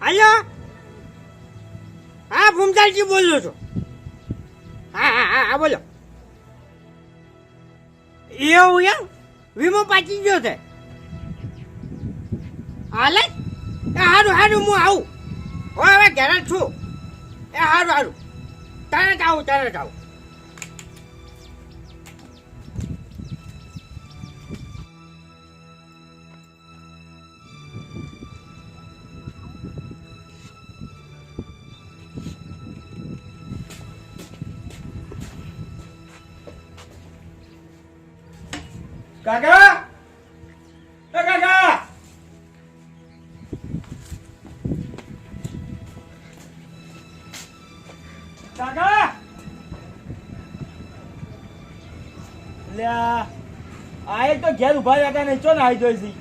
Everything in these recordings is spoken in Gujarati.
હાલો? હા, ભૂમતાલજી બોલું છું. હા હા હા હા, બોલો. એવું એમ વીમો પાછી ગયો છે? હાલે? એ હારું સારું હું આવું. હવે હવે ઘરે છું. એ સારું હારું. તરત આવું તરત આવું. કાકા? એ કાકા! કાકા! લ્યા, આ તો ઘેર ઊભા રહ્યા હતા ને ચો ને આઈ જોઈ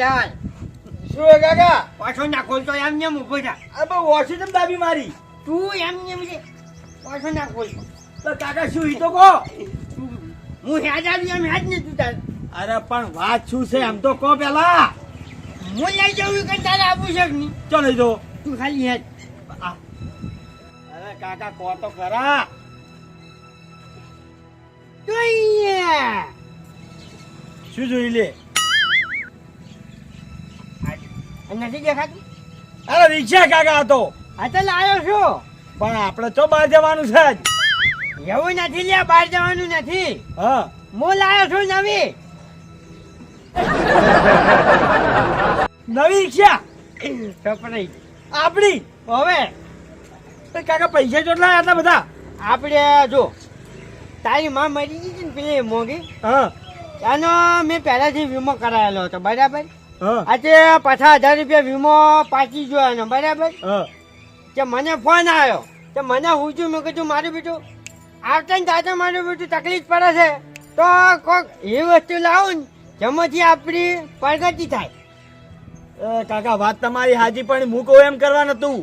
લાલ શું હે કાકા? પાછો ના ખોલતો એમ નેમ ઊભો થા. અબે ઓછી તમ દાબી મારી? તું એમ નેમ છે. પાછો ના ખોલતો તો કાકા શું ઈ તો કહો. હું હેજ આવી એમ હેજ ને તું તાર. અરે પણ વાત શું છે? એમ તો કહો પેલા. હું લઈ જવું કે તારે આપું છે કે નહીં? ચો લઈ જો તું ખાલી હેજ અરે કાકા કહો તો ખરા. તો અહીંયા શું જોઈ લે? નથી દેખાતું? અરે રિક્ષા કાકા હતો. આ તો લાયો છું. પણ આપણે તો બહાર જવાનું છે જ. એવું નથી લ્યા બહાર જવાનું નથી. હા. હું લાયો છું નવી. નવી રિક્ષા? સપરાઈ આપણી? હવે. કાકા પૈસા ચોટલા આટલા બધા? આપણે જો તારી માં મરી ગઈ છે ને પેલી મોંઘી? હા. એનો મેં પહેલાથી વીમો કરાયેલો હતો બરાબર? હા આજે પાછા હજાર રૂપિયા વીમો પાછી ગયો એનો બરાબર? હા. કે મને ફોન આવ્યો કે મને હું છું? મેં કીધું મારું બેટું આવતા ને તાતા મારું બેટું તકલીફ પડે છે. તો કોક એ વસ્તુ લાવું ને જેમાંથી આપણી પ્રગતિ થાય. કાકા વાત તમારી હાજી પણ હું કહું એમ કરવા નતું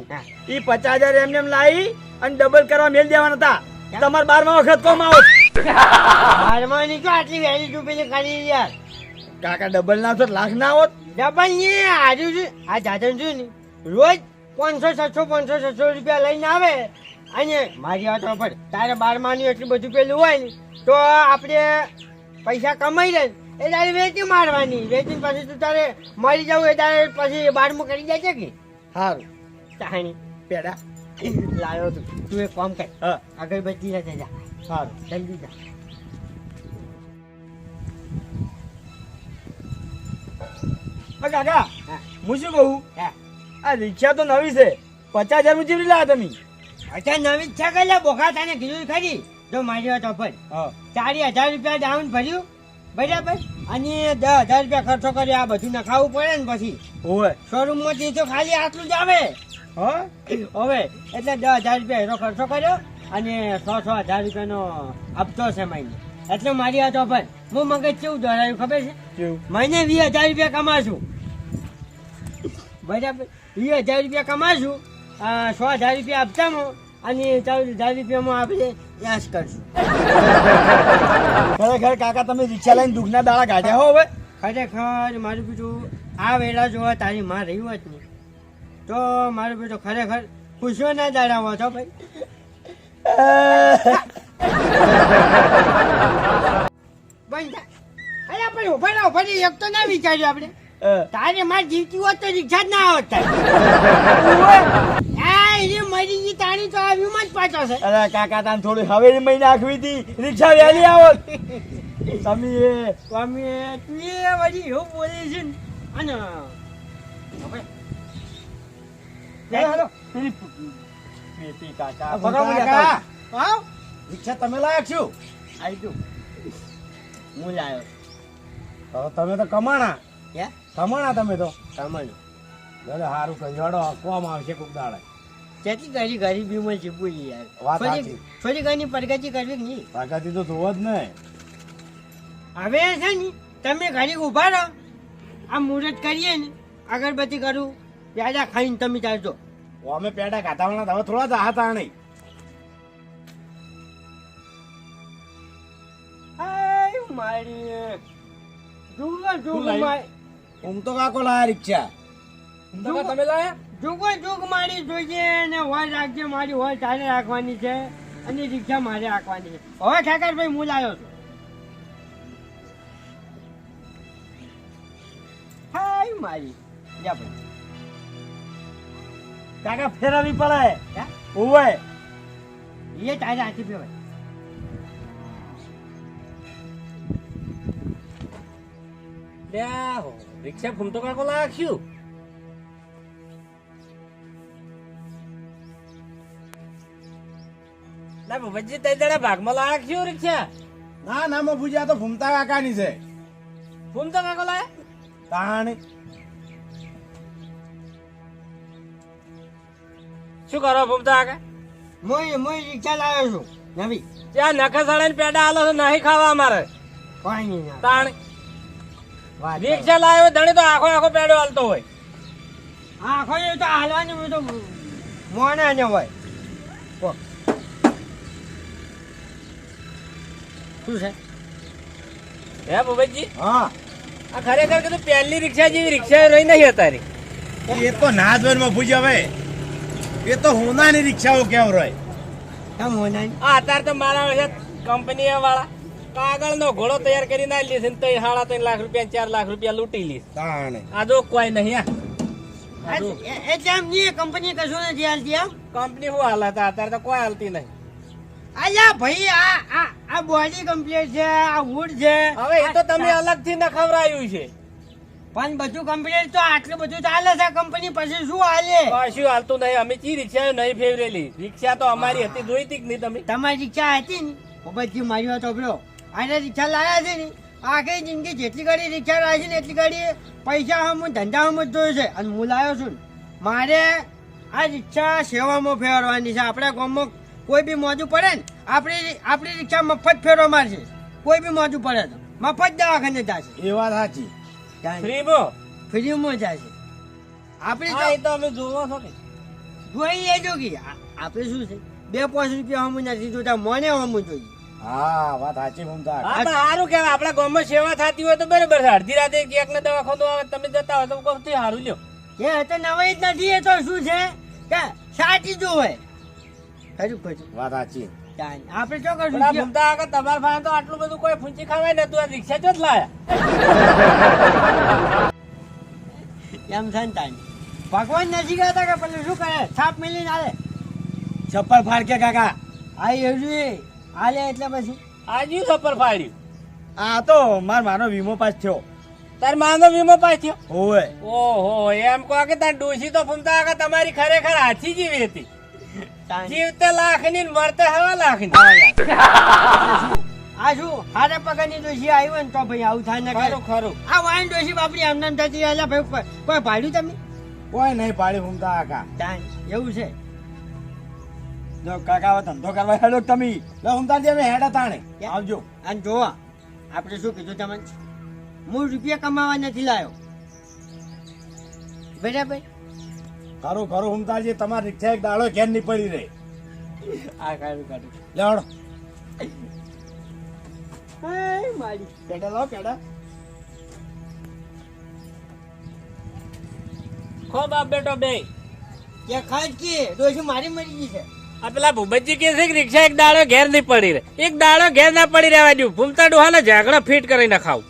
એ ઈ પચાસ હજાર એમને એમ લાવી અને ડબલ કરવા મેલ દેવાના હતા? તમારે બારમા વખત કોમ આવો. હારમાની તો આટલી વહેલી પેલી કરી યાર કાકા ડબલ ના હોત લાખ ના હોત ડબલ ને આજુ છે આ જાજન છું ને રોજ પાંચસો છસો પાંચસો છસો રૂપિયા લઈને આવે. અને મારી વાતો પર તારે બારમાની એટલું બધું પેલું હોય ને તો આપણે પૈસા કમાઈ લે એ તારે વેચી મારવાની. વેચીને પછી તું તારે મરી જવું એ તારે પછી બારમું કરી જાય છે કે? સારું ચાણી પેડા. લાવ્યો તું. તું એક કામ કર. હા. અગરબત્તી લેતે જા. સારું જલ્દી જા. કાકા હા શું કહું? આ રિક્ષા તો નવી છે. પચાસ હજાર જેવી લાવ્યા તમે. અચ્છા નવી છે કઈ બોખા તને કીધું ખરી? જો મારી વાત ઓફર ચારી હજાર રૂપિયા ડાઉન ભર્યું. બરાબર? અને દસ હજાર રૂપિયા ખર્ચો કર્યો. આ બધું નખાવું પડે ને પછી. ઓવે શોરૂમમાંથી તો ખાલી આટલું જ આવે. હા? હવે. એટલે દસ હજાર રૂપિયા એનો ખર્ચો કર્યો અને સો સો હજાર રૂપિયાનો હપ્તો છે મહિને એટલે મારી વાત ભાઈ હું મગજ કેવું દોરાયું ખબર છે? મહિને વીસ હજાર રૂપિયા કમાશું. બરાબર? વીસ હજાર રૂપિયા કમાશું સો હજાર રૂપિયા આપતામાં અને ચૌદ હજાર રૂપિયામાં આપણે યાશ કરશું. ખરેખર કાકા તમે રિક્ષા લઈને દુઃખના દાડા કાઢ્યા હો હવે. ખરેખર મારું બીજું આ વેળા જોવા તારી માં રહી હોત ને તો મારું બીજું ખરેખર ખુશીઓ ના દાડાવો છો ભાઈ. રહી. એક તો ના વિચાર્યું આપણે. તારે માર જીવતી હોત તો રિક્ષા જ ના આવત હા એની મરી ગઈ તારી તો આવ્યું માં જ પાછો છે. અરે કાકા તાન થોડી હવેલી મહિને નાખવી હતી. રિક્ષા વહેલી આવત સ્વામી એ સ્વામી તું એ વળી એવું બોલે છે અને હવે. રિક્ષા તમે લાયક છું? આવી ગયું. હું લાવ્યો તમે તો કમાણા. કે કમાણા તમે તો. કમાણ. અરે સારું હેડો કોમ આવશે કોક દાડે. કેટલી ઘણી ગરીબીમાં જીવવું યાર વાત થોડી સાચી. થોડી ઘણી પ્રગતિ કરવી નહીં? પ્રગતિ તો જોવો જ નહીં. હવે છે ને તમે ઘડી ઊભા રહો. આ મુહૂર્ત કરીએ ને અગરબત્તી કરું પેડા ખાઈને તમે ચાલજો અમે પેડા ખાતાવાના હવે થોડા જ નહીં આય મારી જુગો જુગ લાવ્યું? હું તો કાકો લાયા રિક્ષા તમે લાયા? જુગો જુગ મારી જોઈએ ને હોય રાખજે મારી હોય તારે રાખવાની છે. અને રિક્ષા મારે રાખવાની છે. હવે ઠાકરભાઈ હું લાયો છું. હાય મારી. જા ભાઈ. કાકા ફેરાવી પડે? ઓવે એ તારે હાથી પીવાય રિક્ષા ફૂમતો કાકો લાખ્યું ના બાબાજી તઈ જણા ભાગમાં લાખ્યું રિક્ષા? ના ના માં આ તો ફૂમતા કાકાની છે. ફૂમતો કાકો લાયા? તાણી. શું કરો ફૂમતા કાકા? મોય મોય રિક્ષા લાવ્યો છું. નવી. ત્યાં નખે સળે પેડા આલો તો નહીં ખાવા અમારે. ના. તાણ. રિક્ષા લાવ્યો ધણી તો આખો આખો પેડો હાલતો હોય. આખો એ તો હાલવાની હોય તો મોને ને હોય. કો. શું છે? હે બાબાજી હા. આ ખરેખર કીધું પહેલી રિક્ષા જેવી રિક્ષા રહી નહીં અત્યારે. એ તો ના જ માં પૂજા હવે. એ તો હોનાની રિક્ષાઓ કેમ રહે કેમ હોના આ અત્યારે તો મારા છે કંપની વાળા કાગળ નો ઘોડો તૈયાર કરી ના લીધે ને તઈ સાડા ત્રણ લાખ રૂપિયા ચાર લાખ રૂપિયા લૂંટી લીધ તાણે. આ જો કોઈ નહીં આ એમ નહીં કંપની કશું નથી હાલતી આમ કંપની શું હાલત અત્યારે તો કોઈ હાલતી નહીં. અલ્યા ભાઈ આ આ આ બોડી કમ્પ્લીટ છે આ વુડ છે. હવે એ તો તમે અલગથી નખવરાયું છે. પણ બધું કમ્પ્લીટ તો આટલું બધું ચાલે છે કંપની પછી શું હાલે? કશું હાલતું નહીં. અમે ચી રિક્ષા નહીં ફેવરેલી રિક્ષા તો અમારી હતી જોઈતી જ નહીં તમે? તમારી રિક્ષા હતી ને? બધી મારી વાત સાંભળો. આને રિક્ષા લાયા છે ને? આખી જિંદગી જેટલી ગાડી રિક્ષા રાખી ને એટલી ગાડી પૈસા હું ધંધા હમ જ જોયું છે. અને હું લાવ્યો છું મારે આ રિક્ષા સેવામાં ફેરવાની છે. આપણા ગામમાં કોઈ બી મોજું પડે ને આપણી આપણી રિક્ષા મફત ફેરવા મારશે કોઈ બી મોજું પડે તો. મફત દવાખાને જશે એ વાત સાચી. ફ્રીમો ફ્રીમાં જશે આપણી તો અમે જોવો છો કે જોઈએ જોગી. આપણે શું છે? બે પાંચ રૂપિયા હમું નથી જોતા મને હમું જોઈએ. હા વાત સાચી ફૂમતા હા તો સારું કેવાય આપણા ગામમાં સેવા થતી હોય તો બરાબર છે. અડધી રાતે ક્યાંક ને દવાખાનું આવે તમે જતા હોય તો કોકથી સારું લ્યો. એ તો નવાઈ જ નથી એ તો શું છે? કે સાચી જો હોય. ખરું ખરું વાત સાચી તાન. આપણે શું કરશું? ભૂમતા આગળ તમારા પાસે તો આટલું બધું કોઈ ફૂંચી ખાવાય ને તું આ રિક્ષા જો જ લાયા. એમ છે ને તાન. ભગવાન નથી કહેતા કે પેલું શું કરે? છાપ મિલી ના ચપ્પલ ફાડ કે કાકા. આ એવડું આલે એટલે પછી? આજી સફર પાડ્યું આ તો માર માનો વીમો પાસ થયો. તાર માનો વીમો પાસ થયો? ઓવે ઓહો એમ કહો કે તાર ડોશી તો ફૂમતા આગળ તમારી ખરેખર હાથી જીવી હતી. જીવતે લાખની મરતે હવા લાખની આ શું? હારે પગની ડોશી આવ્યો ને તો ભાઈ આવું થાય ને ખરું ખરું. આ વાઈન ડોશી બાપડી આમ થતી એટલે ભાઈ કોઈ- ભાડ્યું તમે? કોઈ નહીં પાડ્યું ફૂમતા આખા. એવું છે? જો કાકા હવે ધંધો કરવા હેડો તમે? લો ફૂમતાજી અમે હેડા તાણે. આવજો. અને જોવા આપણે શું કીધું તમને? હું રૂપિયા કમાવા નથી લાયો. બરાબર? ખરું ખરું ફૂમતાજી તમારી રિક્ષા એક દાડો કેમ નહીં પડી રહી. આ કાઢું. કાઢું લેવડો મારી. પેડા લો પેડા ખો બાપ બેટો બે કે ખાજ કે ડોશી મારી મરી ગઈ છે. આ પેલા ભૂપતજી કે છે કે રિક્ષા એક દાડો ઘેર નહીં પડી રહે. એક દાડો ઘેર ના પડી રહેવા દઉં. ડોહા ડોહાને ઝાકડો ફિટ કરી નખાવ.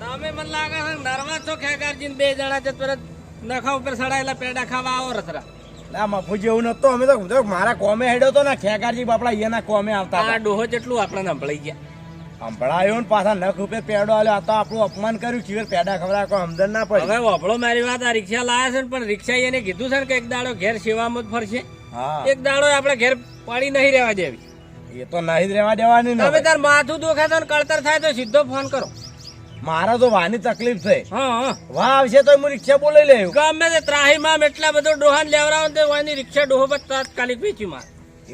તમે મને લાગે છે નરવા છો ખેગારજી બે જણા છે તરત નખા ઉપર સડાયેલા પેડા ખાવા આવો રસરા ના મફુજી એવું નતો અમે તો મારા કોમે હેડ્યો તો ને. ખેગારજી બાપડા એના કોમે આવતા આ હતા ડોહો જેટલું આપણે સંભળાઈ ગયા. સંભળાયો ને પાછા રૂપિયા પેડો આલ્યો. આ તો આપણું અપમાન કર્યું. ચીવર પેડા ખવડાવે કોઈ સમજણ ના હવે પડી મારી વાત. આ રિક્ષા લાયા છે ને પણ રિક્ષા એને કીધું છે ને કે એક દાડો ઘેર સેવામાં જ ફરશે. એક દાડો આપણે ઘેર પાડી નહીં રહેવા દેવી. એ તો નહીં જ રહેવા દેવાની તમે તાર માથું દુખે તો કળતર થાય તો સીધો ફોન કરો. મારા તો વાની તકલીફ છે. વાહ આવશે તો હું રિક્ષા બોલાવી લેવું ગમે તે ત્રાહીમાં એટલા બધો ડોહાન લેવડાવો ને તો વાયની રિક્ષા ડોહો પર તાત્કાલિક વેચી માર.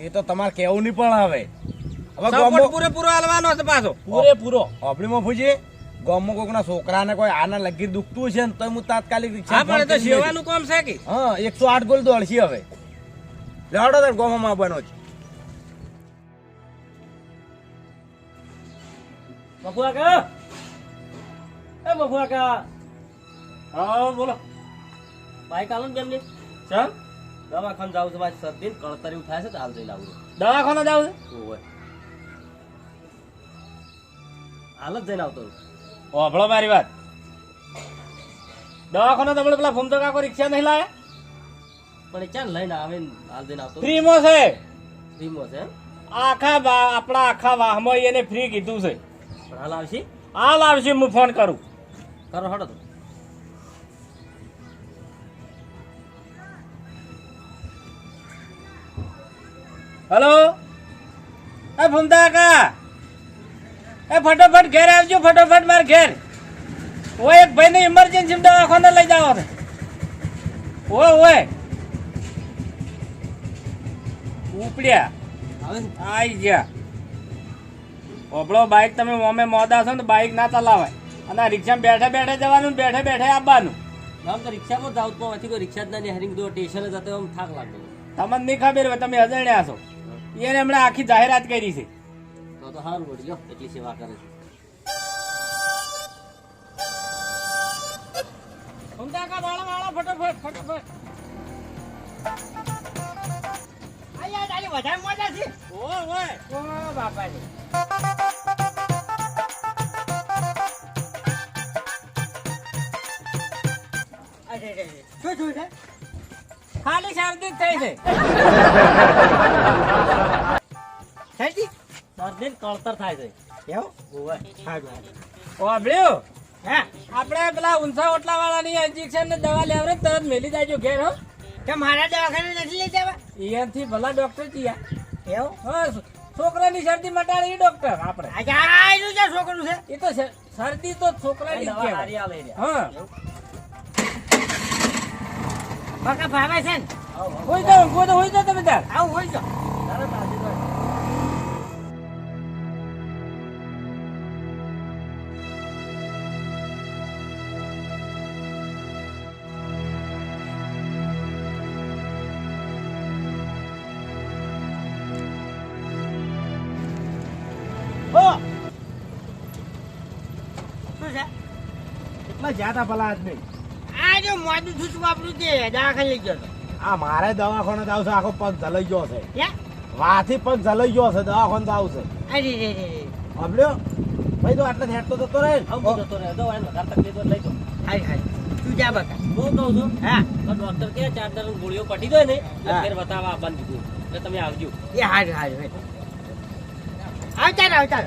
એ તો તમારે કેવું નહીં પણ હવે હવે. સપોર્ટ પૂરેપૂરો હાલવાનો છે પાછો. પૂરેપૂરો. આપણીમાં પૂછી ગામમાં કોકના છોકરાને કોઈ આના લગી દુખતું છે ને તો હું તાત્કાલિક રિક્ષા હા તો ફોન કરી દેજો. સેવાનું કામ છે કે? હા એકસો આઠ ગોલ દોડશી હવે. લેવડો તાર ગોમાં બનો છે. બફુઆ કા એ બફુઆ કા હા બોલો. બાઈક આલો ને કેમની ચાલ દવાખાને જાવ છે મારી શરદી કળતર થાય છે તો હાલ આવું દવાખાને જાવ છે? હાલ જ જઈને આવતો રહું. મારી વાત. દવાખાના તમને પેલા ફોમતો કાકો રિક્ષા નહીં લાયા પણ એ ચાલ લઈને આવે હાલ જઈને આવતો ફ્રીમો છે? ફ્રીમો છે આખા આપણા આખા વાહમાં એને ફ્રી કીધું છે. પણ હાલ આવશે? હાલ આવશે હું ફોન કરું. કરો હડો તો. હલો? એ ફૂમતા કાકા! એ ફટોફટ ઘેર આવજો ફટોફટ મારે ઘેર. ઓય એક ભાઈને ઇમરજન્સી દવાખાને લઈ જાવ છે ઓય ઓય ઉપડ્યા. આવી ને? ગયા. ઓપડો બાઇક તમે મોમે મોદા છો ને બાઈક ના ચલાવાય. અને આ રિક્ષામાં બેઠે બેઠે જવાનું બેઠે બેઠે આવવાનું. આમ તો રિક્ષામાં જ જાઉં તો પછી કોઈ રિક્ષા જ ના નિહારી દો સ્ટેશન જતો આમ થાક લાગતો તમને નહીં ખબર હોય તમે અજાણ્યા છો. એને હમણાં આખી જાહેરાત કરી છે. તો સારું વળી લ્યો એટલી સેવા કરે છે. ફૂમતા કાકા વાળા વાળા? ફટોફટ ફટોફટ. અહીંયા તારી વધારે મજા છે? ઓય ઓય. ઓ બાપાજી. રે રે. શું થયું છે? ખાલી શરદી થઈ છે. શરદી ને કળતર થાય છે. એવું? સારું. વાબળ્યો હા? આપણે પેલા ઊંચા ઓટલા વાળાની ઇન્જેક્શન ને દવા લેવરે તરત મેલી જાજો ઘેર હો. કે મારા દવાખાને નથી લઈ જવા? અહીંયાથી ભલા ડોક્ટર જીયા એવું? બસ. છોકરાની શરદી મટાડી ડોક્ટર આપણે. એનું છે છોકરું છે? એ તો છે શરદી તો છોકરાની દવા. હારી આલે હા. બકા ભાવે છે ને? હોઈ તો હોય તો હોઈ જાઓ તમે તાર આવું હોય તો એટલા જ્યાં ભલા આદમી આ જો મોડું થુસ વાપરું તે દવાખાને લઈ ગયો આ મારે દવાખાને જાવ છે આખો પગ જલાઈ ગયો છે. વાથી પગ જલાઈ ગયો છે દવાખાને જાવ છે અરે રે રે રે ભાઈ તો આટલે હેઠતો જતો રહે. જતો રહે. દવા એને વધારે તકલીફ હોય તો લઈ જાઓ. હારી હારી તું જા બકા. હું કહું છું? હા. તો ડોક્ટર કે ચાર દર ગોળીઓ પટી દો ને ફેર બતાવવા બંધ એટલે તમે આવજો. એ હાય હાય આવતા આવતા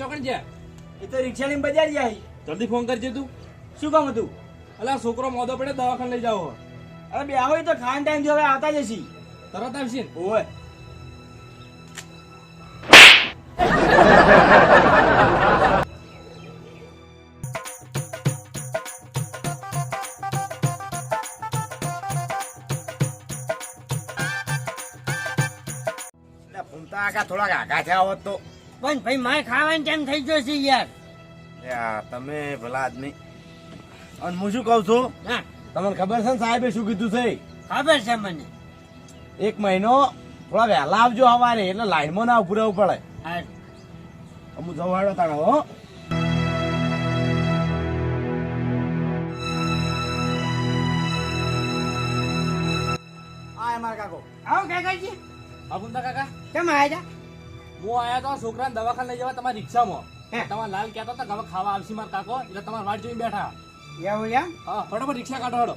હું તો છે. એ તો રિક્ષા લઈને બજાર જાય. જલ્દી ફોન કરજે તું. શું કામ હતું? અલા છોકરો મોદો પડે દવાખાને લઈ જાઓ. અરે બે હોય તો ખાન ટાઈમ જો હવે આવતા જશી. તરત આવશે. ઓય. થોડાક આઘા થયા હોત તો. પણ ભાઈ મારે ખાવાની ટાઈમ થઈ ગયો છે યાર. યા તમે ભલા આદમી. અને હું શું કહું છું? હા. તમને ખબર છે ને સાહેબે શું કીધું છે? ખબર છે મને. એક મહિનો થોડા વહેલા આવજો અમારે એટલે લાઈનમાં ના ઉભું રહેવું પડે. હું. જવાડો તાણો હો. કાકો. આવો કાકાજી. આપું કાકા. કેમ આવ્યા હું આયા તો છોકરાને દવાખાને લઈ જવા તમારી રિક્ષામાં. તમારા લાલ કહેતા હતા હવે ખાવા આવશે મારા કાકો એટલે તમારે વાટ જોઈને બેઠા. એવું એમ? હા ફટાફટ રિક્ષા કાઢો હડો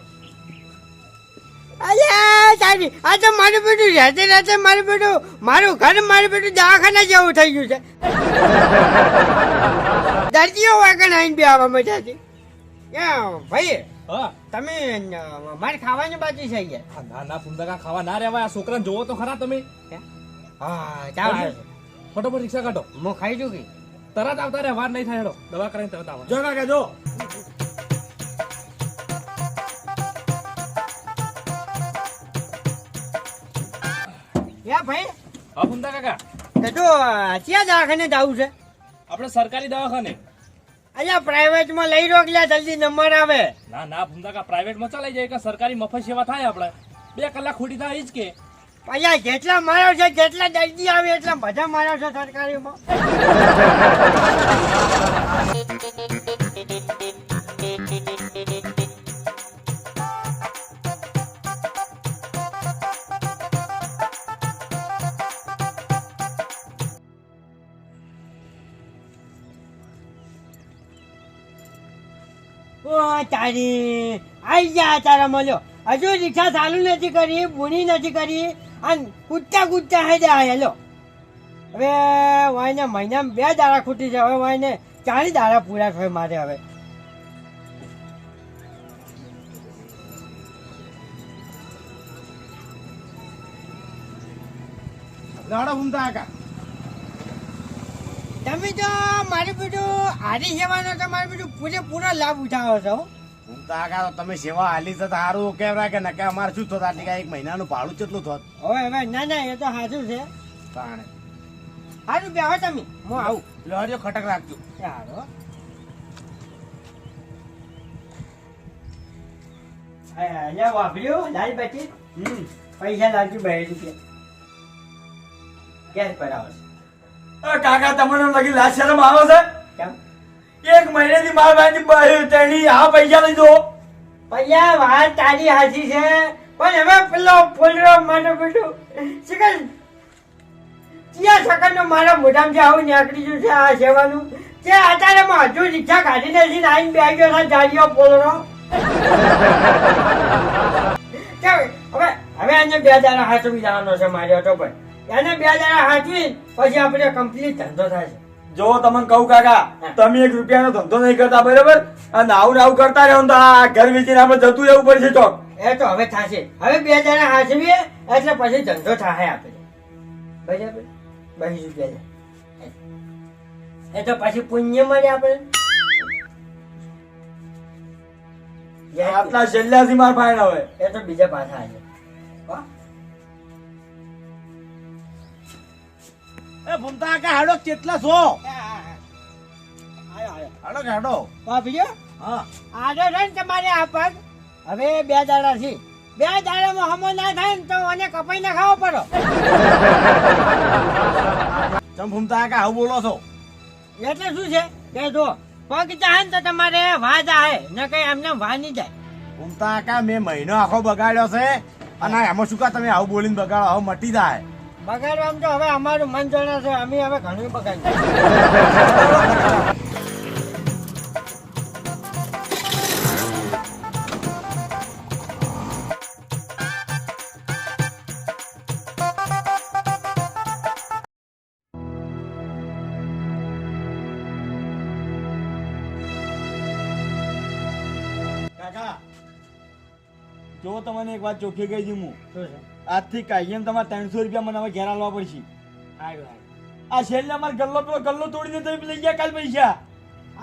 તારી આ તો મારું બેટું રાતે રાતે મારું બેટું મારું ઘર મારું બેટું દવાખાના જેવું થઈ ગયું છે. દર્દીઓ વાગણ આવીને બે આવવા મજા છે. ભાઈ? હા. તમે મારે ખાવાની બાકી છે ના ના ફૂમતા ખાવા ના રહેવા આ છોકરાને જોવો તો ખરા તમે. હા? ચાલ. ફટાફટ રિક્ષા કાઢો. મો ખાઈ જો કે? તરત આવતા રે વાર નહીં થાય હેડો. દવા કરીને તરત આવો. જો કાકા જો. યા ભાઈ હા ફુંદા કાકા. તે તો ક્યાં દવાખાને જવું છે? આપણે સરકારી દવાખાને. અલ્યા પ્રાઇવેટમાં લઈ રોકલ્યા જલ્દી નંબર આવે. ના ના ફુંદા કા પ્રાઇવેટ પ્રાઇવેટમાં ચલાઈ જાય કે સરકારી મફત સેવા થાય આપણે? બે કલાક ખોટી થાય જ કે. અહીંયા જેટલા મારો છે, જેટલા દર્દી આવે, એટલા બધા માર્યો છે સરકારીમાં. તારી, આઈ જા તારા મળ્યો. હજુ રિક્ષા ચાલુ નથી કરી, બુણી નથી કરી. અને કૂદતા કૂદતા હે જાય હેલો. હવે વાયને મહિનામાં બે દાડા ખૂટી છે હવે વાયને ચાલીસ દાડા પૂરા થાય મારે હવે. લડો ઘૂમતા કાકા તમે તો મારું બેટું આરી સેવાનો તમારું બીજું પૂરેપૂરો લાભ ઉઠાવો છો કાકા તો તમે સેવા હાલી છે તો સારું કેમ કે ને કે અમારે શું થતું? આટલી એક મહિનાનું ભાડું કેટલું થોત? હવે હવે ના ના એ તો સાચું છે. તાણે. સારું બે તમે. હું આવું. લડજો ખટક રાખજો. સારો અહીંયા વાપર્યું લાલ બચી હમ. પૈસા લાવજો બે રૂપિયા. ગેસ પર આવશે. કાકા તમને લગી લાજ શરમ આવે છે? એક મહિનેથી મારા ભાઈ તેની આ પૈસા લઈ દો પૈસા વાત તારી હાચી છે. પણ હવે પેલો ફૂલરો માનો બેટું શીખર ત્યાં સેકન્ડ મારા મોઢામાંથી આવું નીકળી ગયું છે આ સેવાનું? તે અત્યારે માં હજુ રિક્ષા કાઢીને જઈને આવીને બે ગયો ના જાડીઓ ફૂલરો હવે હવે એને બે દાડા હાચવી જવાનો છે માર્યો તો ભાઈ એને બે દાડા હાથવી પછી આપણે કમ્પ્લીટ ધંધો થશે જો તમને કહું કાકા તમે એક રૂપિયાનો ધંધો નહીં કરતા બરાબર? અને આવું આવું કરતા રહો તો આ ઘર વેચીને આપણે જતું રહેવું પડશે તો. એ તો હવે થશે. હવે બે જણા હાચવીએ એટલે પછી ધંધો થાય આપણે. બરાબર? બહી રૂપિયા એ તો પછી પુણ્ય મળે આપણે. આટલા છેલ્લાથી માર ફાઈન હવે. એ તો બીજા પાછા આવે એ ભૂમતા કાકા હાડો કેટલા છો. હાડો કે હાડો? બીજો હા. છે ને તમારે આ પગ. હવે બે દાડા છે. બે દાડામાં હમો ના થાય ને તો મને કપાઈ ના ખાવો પડો. તમે ભૂમતા કાકા આવું બોલો છો? એટલે શું છે? કે જો પગ ચાહે ને તો તમારે વાજ આવે ને કઈ એમને વા નહીં જાય. ભૂમતા કાકા મેં મહિનો આખો બગાડ્યો છે અને એમાં શું કા તમે આવું બોલીને બગાડો? હવે મટી જાય. બગાડવામાં તો હવે અમારું મન જણે છે અમે હવે ઘણું બગાડી જો તમને એક વાત ચોખ્ખી કહી દઉં હું. આજથી કાયમ તમારે ત્રણસો રૂપિયા મને હવે ઘેર આલવા પડશે. આ છેલ્લે અમારે ગલ્લો પેલો ગલ્લો તોડીને તમે લઈ ગયા કાલ પૈસા.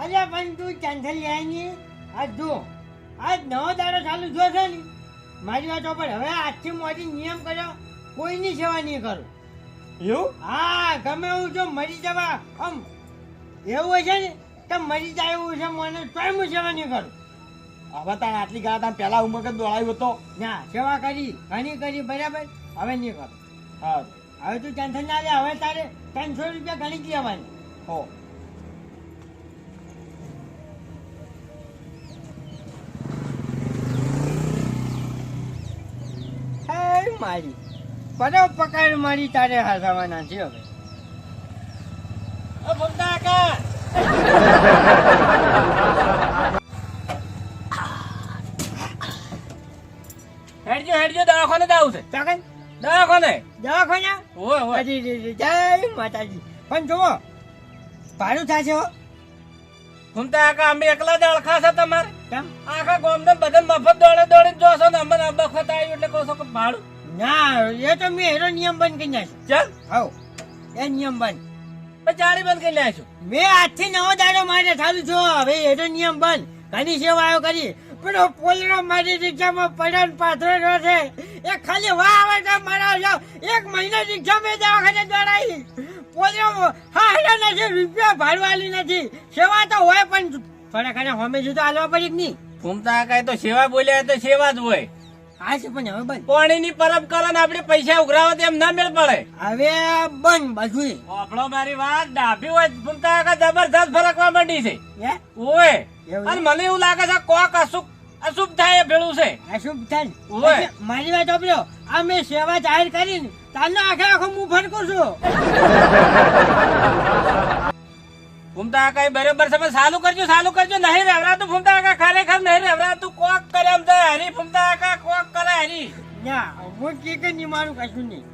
અરે પણ તું કેન્સલ લે નહીં આજ જો આજ નવો દાડો ચાલુ જો છે ને મારી વાત ઉપર હવે આજથી મોદી નિયમ કર્યો કોઈની સેવા નહીં કરું. એવું? હા ગમે એવું જો મરી જવા આમ એવું છે ને તો મરી જાય એવું છે મને તોય હું સેવા નહીં કરું. હવે તાણ આટલી ગાળા તમે પહેલા ઉંમર કે દોડાવ્યો હતો. ના સેવા કરી ઘણી કરી બરાબર? હવે નહીં કરું. હા. હવે તું ટેન્શન ના લે હવે તારે ત્રણસો રૂપિયા ગણી જ લેવાની. હો. મારી બરાબર પકડ મારી તારે હાથવાના છે હવે. ઓ ફૂમતા કાકા હેડજો હેડજો દવાખાને જાવું છે. દવાખાને? દવાખાના? ઓય ઓય. જય માતાજી. પણ જુઓ ભાડું થશે હો. ફૂમતા આખા અમે એકલા જ અળખા છે તમારે. આખા ગામને બધા મફત દોડે દોડે જોશો ને અમને વખત આવ્યું એટલે કહો છો કે ભાડું. ના એ તો મેં એનો નિયમ બંધ કરી નાખ્યો. ચાલ. હવ. એ નિયમ બંધ. ચાળી બંધ કરી લાવીશું મેં આજથી નવો દાડો મારે ચાલુ છો. હવે એનો નિયમ બંધ. ઘણી સેવાઓ કરી પણ ઓ પોલરો મારી રિક્ષામાં પડ્યો પાથરો પાથરેલો છે. એ ખાલી વાહ આવે તો મારા જાવ એક મહિનો રિક્ષા મેં દવાખાને દોડાઈ. પોલરો હા નથી રૂપિયા ભાડવાની નથી. સેવા તો હોય પણ ઘણા હોમે જુદો હાલવા પડી જ નહીં? ફૂમતા કાંઈ તો સેવા બોલ્યા તો સેવા જ હોય. હા છે પણ હવે બંધ. પાણીની પરબ કરો ને આપણે પૈસા ઉઘરાવો તો એમ ના મેળ પડે. હવે બંધ બધું આપણો મારી વાત ડાભી હોય ફૂમતા કાકા જબરદસ્ત ફરકવા માંડી છે. હે? ઓય. અને મને એવું લાગે છે કોક અશુભ અશુભ થાય ભેળું છે. અશુભ થાય. મારી વાત સાંભળો આ મેં સેવા જાહેર કરીને તારનો આખે આખો હું ફરકું છું. ફૂમતા કાકા બરોબર છે સાલું કરજો સાલું કરજો નહીં રેવરાતું ફૂમતા કાકા ખરેખર નહીં રેવરાતું કોક કરે એમ થાય હરી ફૂમતા કાકા કોક કરે હરી. ના હું કે કે નહીં મારું કશું નહીં.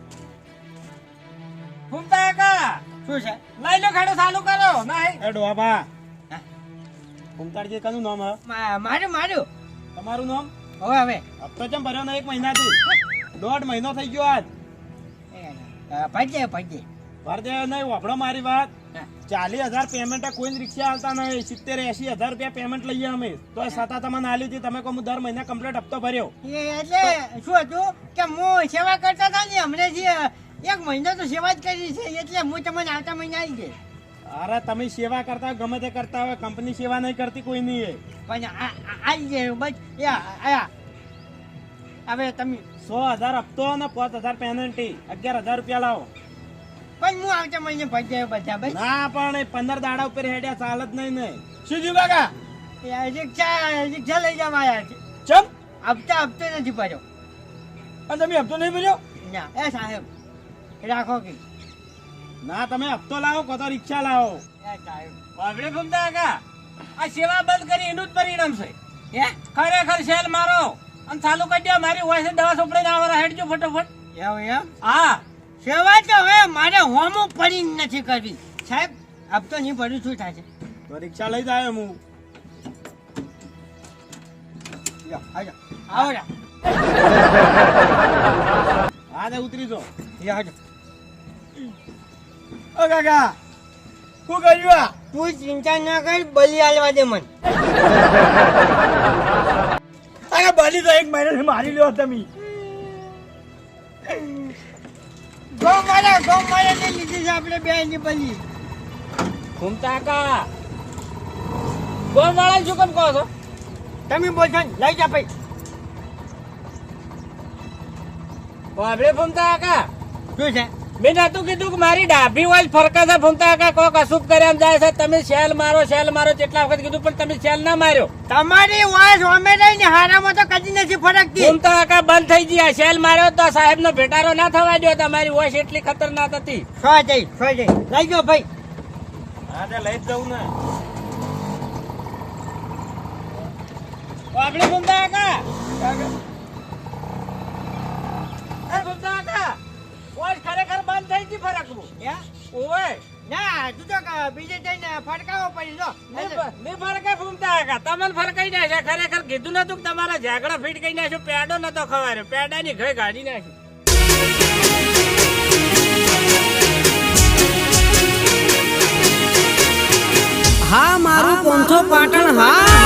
ફૂમતા કાકા શું છે? લઈ લો ખાડો સાલું કરો નહીં. એ ડોબા કુંતાળજી કનું નામ હે? મારું મારું તમારું નામ? હવે હવે. હપ્તો ચમ ભર્યો ને એક મહિનાથી? દોઢ મહિનો થઈ ગયો આજ. ભાજે ભાજે ભરજે નહીં વાપડો મારી વાત. ચાલીસ હજાર પેમેન્ટ કોઈ રિક્ષા આવતા નહીં. સિત્તેર એસી હજાર રૂપિયા પેમેન્ટ લઈએ અમે. તો છતાં તમને આલી હતી તમે કહો દર મહિને કમ્પ્લીટ હપ્તો ભર્યો. એ એટલે શું હતું કે હું સેવા કરતા હતા ને હમણાં જે એક મહિનો તો સેવા જ કરી છે. એટલે હું તમને આવતા મહિને આવી ગઈ અરે તમે સેવા કરતા હોય ગમે તે કરતા હોય કંપની સેવા નહીં કરતી કોઈ નહીં પણ આ- હવે તમે સો હજાર હપ્તો અને પાંચ હજાર પેનલ્ટી અગિયાર હજાર રૂપિયા લાવો. પણ હું આવતા મહિને ભાજ્યા બધા ભાઈ ના પણ પંદર દાડા ઉપર હેડ્યા ચાલ જ નહીં ને. શું થયું કાકા? રિક્ષા રિક્ષા લઈ જવા આવ્યા છે. ચમ? હપ્તા હપ્તે નથી ભર્યો. અને તમે હપ્તો નહીં ભર્યો? ના એ સાહેબ રાખો કે. ના તમે હપ્તો લાવો કો તો રિક્ષા લાવો. એ ફમતા કાકા આ સેવા બંધ કરી એનું જ પરિણામ છે. હે? ખરેખર સેલ મારો. અને ચાલુ કરી દો મારી હોય છે દવા સોપડીને આવરા હેડજો ફટોફટ. એવું એમ? હા. સેવા તો હવે મારે હોમું પડી નથી કરવી. સાહેબ હપ્તો નહીં ભર્યું શું છે? તો રિક્ષા લઈ જાય હું. આવો હા ઉતરી જો. યા આવજો ઓ કાકા શું કર્યું આ? તું ચિંતા ના કર બલી આલવા દે મન. અરે બલી તો એક મહિનાથી મારી લ્યો તમે. ગો મારા ગો મારા ને લીધી છે આપણે બે ની બલી. ફૂમતા કાકા. ગોવાળા શું કેમ કહો છો? તમે બોલશો લઈ જા ભાઈ. આપણે શું છે? મેં નતું કીધું કે મારી ડાભી હોય ફરકા છે ફૂમતા કાકા કોક અશુભ કર્યા જાય છે. તમે શેલ મારો શેલ મારો કેટલા વખત કીધું પણ તમે શેલ ના માર્યો. તમારી વાસ અમે નહીં ને હારામાં તો કદી નથી ફરકતી. ફૂમતા કાકા બંધ થઈ ગયા શેલ માર્યો તો સાહેબ નો ભેટારો ના થવા દો તમારી વોશ એટલી ખતરનાક હતી. સો જઈ સો જઈ. લઈ ગયો ભાઈ. આજે લઈ જ જવું ને. આપણે ફૂમતા કાકા. એ ફૂમતા કાકા. વોશ ખરેખર બંધ થઈ ગઈ ફરકવું ઓય ના તું તો બીજે જઈને ફટકાવો પડી. જો નહીં ફરકે ફૂમતા કાકા તમને ફરકાઈ નાખે ખરેખર કીધું નતું કે તમારા ઝાકડા ફીટ કરી નાખ્યો પેડો નતો ખવાર્યો. પેડાની ઘઈ કાઢી નાખી. હા મારું પોંથો પાટણ હા.